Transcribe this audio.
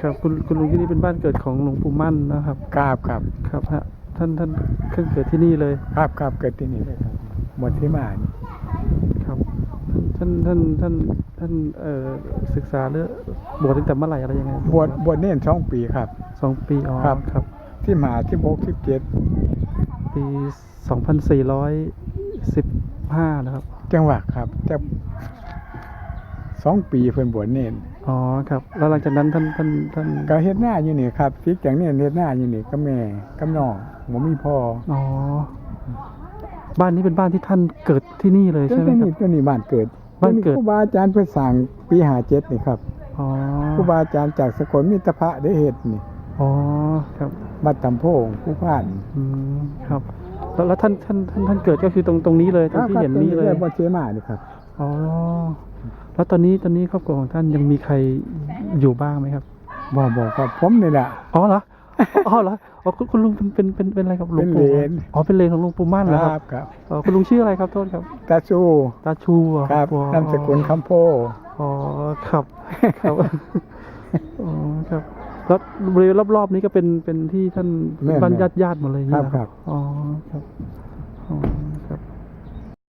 ครับคุณคุณลุงที่นี่เป็นบ้านเกิดของหลวงปู่มั่นนะครับ ครับครับครับฮะท่านท่านขึ้นเกิดที่นี่เลยครับครับเกิดที่นี่เลยครับหมดที่มานี่ครับ ท่านท่านท่านท่านเอ่อศึกษาเรื่องบวชตั้งแต่เมื่อไหร่อะไรยังไงบวชบวชเน่นสองปีครับสองปีอ๋อครับ ครับ ที่มาที่บกที่เจ็ด ปีสองพันสี่ร้อยสิบห้านะครับ จังหวัดครับจะสองปีเพิ่นบวชเน่นอ๋อครับ แล้วหลังจากนั้นท่านท่านท่านก็เฮ็ดหน้าอยู่นี่ครับฟิกอย่างนี้เฮ็ดหน้าอยู่นี่ก็แม่กับน้องบ่มีพ่ออ๋อบ้านนี้เป็นบ้านที่ท่านเกิดที่นี่เลยตัวใช่ไหมครันี้บตัวนี้บ้านเกิดบ้านเกิดครูบาอาจารย์เพิ่นสร้างปี57นี่ครับอ๋อครูบาอาจารย์จากสกลมิตรพระได้เฮ็ดนี่ อ๋อครับวัดตำโพงผู้พานอืมครับ แล้วแล้วท่านท่านท่านท่านเกิดก็คือตรงตรงนี้เลยตรงที่เห็นนี้เลยบ่เชมานี่ครับอ๋อแล้วตอนนี้ตอนนี้ครอบครัวของท่านยังมีใครอยู่บ้างไหมครับบ่บ่ครับผมนี่แหละอ๋อเหรออ๋อเหรออ๋อคุณคุณลุงเป็นเป็นเป็นเป็นอะไรครับหลวงปู่เป็นเหลนอ๋อเป็นเลนของหลวงปู่มั่นเหรอครับครับอ๋อคุณลุงชื่ออะไรครับโทษครับตาชูตาชูเหอครับอ๋อนามสกุลคำโพอ๋อครับครับอ๋อครับ แล้วบริเวณรอบๆนี้ก็เป็นเป็นที่ท่านแม่นบ้านแม่นญาติญาติๆหมดเลยครับนี่นะครับ อ๋อครับ